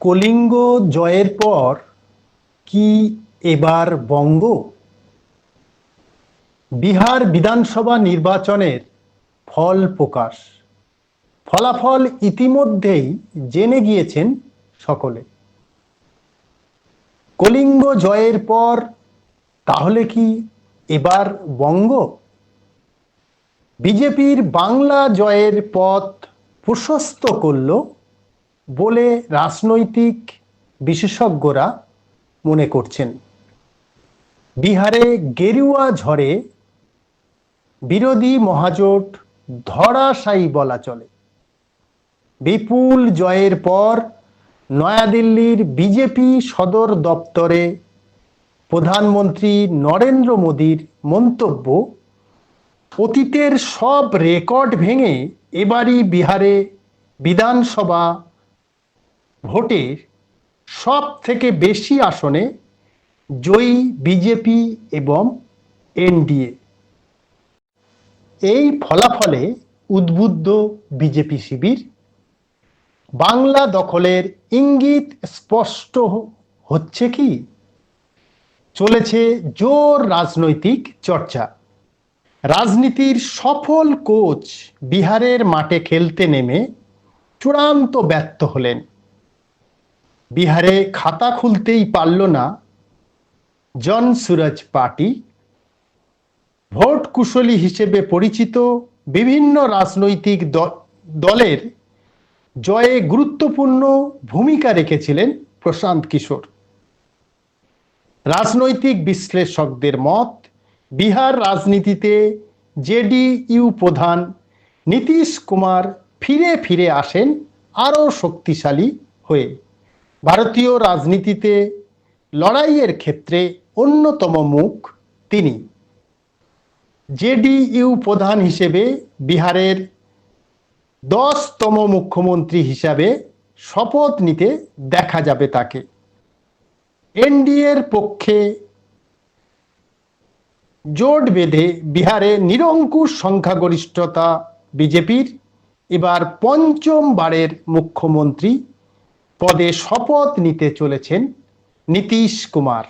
কলিঙ্গ জয়ের পর কি এবার বঙ্গ? বিহার বিধানসভা নির্বাচনের ফল প্রকাশ। ফলাফল ইতিমধ্যেই জেনে গিয়েছেন সকলে। কলিঙ্গ জয়ের পর তাহলে কি এবার বঙ্গ? বিজেপির বাংলা জয়ের পথ প্রশস্ত করল বলে রাজনৈতিক বিশেষজ্ঞরা মনে করছেন। বিহারে গেরুয়া ঝড়ে বিরোধী মহাজোট ধরাশায়ী বলা চলে। বিপুল জয়ের পর নয়াদিল্লির বিজেপি সদর দপ্তরে প্রধানমন্ত্রী নরেন্দ্র মোদীর মন্তব্য, অতীতের সব রেকর্ড ভেঙে এবারই বিহারে বিধানসভা ভোটের সব থেকে বেশি আসনে জয়ী বিজেপি এবং এনডিএ। এই ফলাফলে উদ্বুদ্ধ বিজেপি শিবির। বাংলা দখলের ইঙ্গিত স্পষ্ট হচ্ছে কি? চলেছে জোর রাজনৈতিক চর্চা। রাজনীতির সফল কোচ বিহারের মাঠে খেলতে নেমে চূড়ান্ত ব্যর্থ হলেন। বিহারে খাতা খুলতেই পারল না জন সুরজ পার্টি। ভোট কুশলী হিসেবে পরিচিত বিভিন্ন রাজনৈতিক দলের জয়ে গুরুত্বপূর্ণ ভূমিকা রেখেছিলেন প্রশান্ত কিশোর। রাজনৈতিক বিশ্লেষকদের মত, বিহার রাজনীতিতে জেডিইউ প্রধান নীতিশ কুমার ফিরে ফিরে আসেন আরও শক্তিশালী হয়ে। ভারতীয় রাজনীতিতে লড়াইয়ের ক্ষেত্রে অন্যতম মুখ তিনি। জেডিইউ প্রধান হিসেবে বিহারের দশতম মুখ্যমন্ত্রী হিসাবে শপথ নিতে দেখা যাবে তাকে। এনডিএর পক্ষে জোট বেঁধে বিহারে নিরঙ্কুশ সংখ্যাগরিষ্ঠতা বিজেপির, এবার পঞ্চমবারের মুখ্যমন্ত্রী পদে শপথ নিতে চলেছেন নীতিশ কুমার।